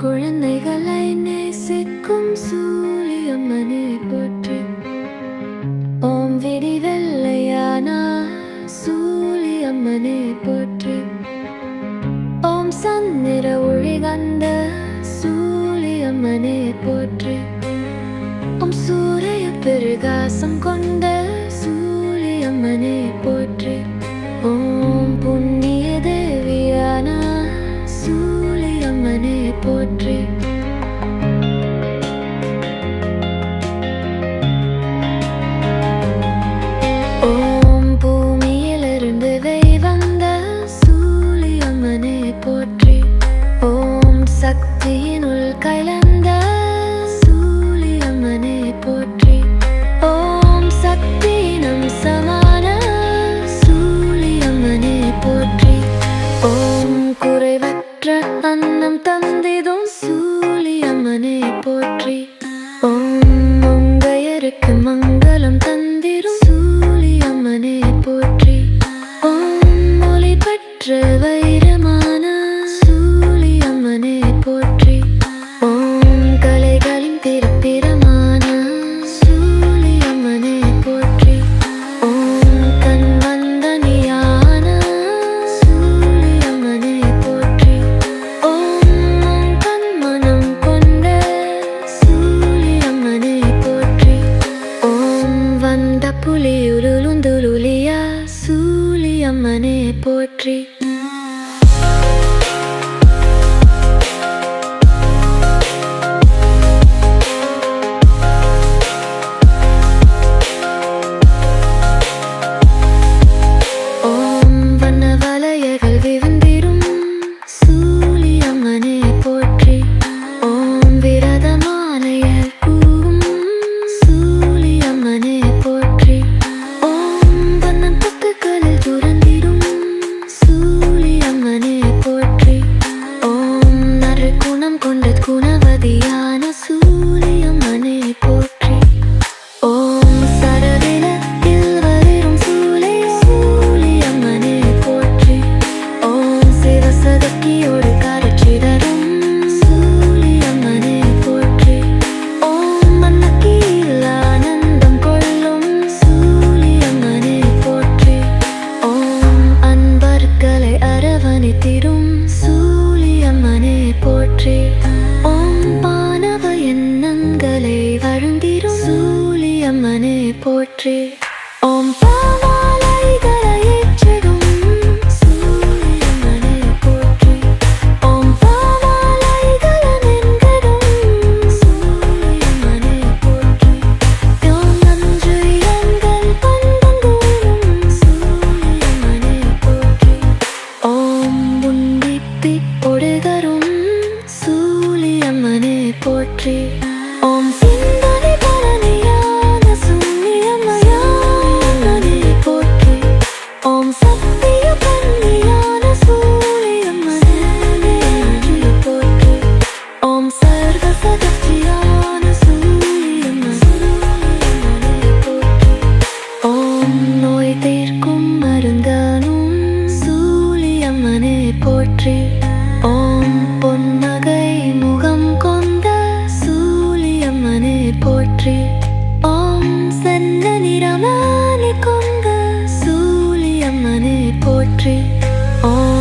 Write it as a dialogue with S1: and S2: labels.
S1: குழந்தைகளை நேசிக்கும் சூரியம்மனை போற்றி. ஓம் விடி வெள்ளையானா சூரியம்மனை போற்றி. ஓம் சந்திர ஒழிகன் கலந்த சூரியம்மனே போற்றி. ஓம் சக்தி நம் சமான சூரியம்மனே போற்றி. ஓம் குறைவற்ற அன்னம் தந்திதும் சூரியம்மனே போற்றி. ஓம் மங்கையருக்கு மங்களம் தந்திரும் சூரியம்மனே போற்றி. ஓம் ஒளி பெற்று அம்மனே போற்றி. நிலைத்திடும் சூரியம்மனே போற்றி. ஓம் பானவ எண்ணங்களை வழங்கிடும். சூரியம்மனே போற்றி. ஓம் country. Oh.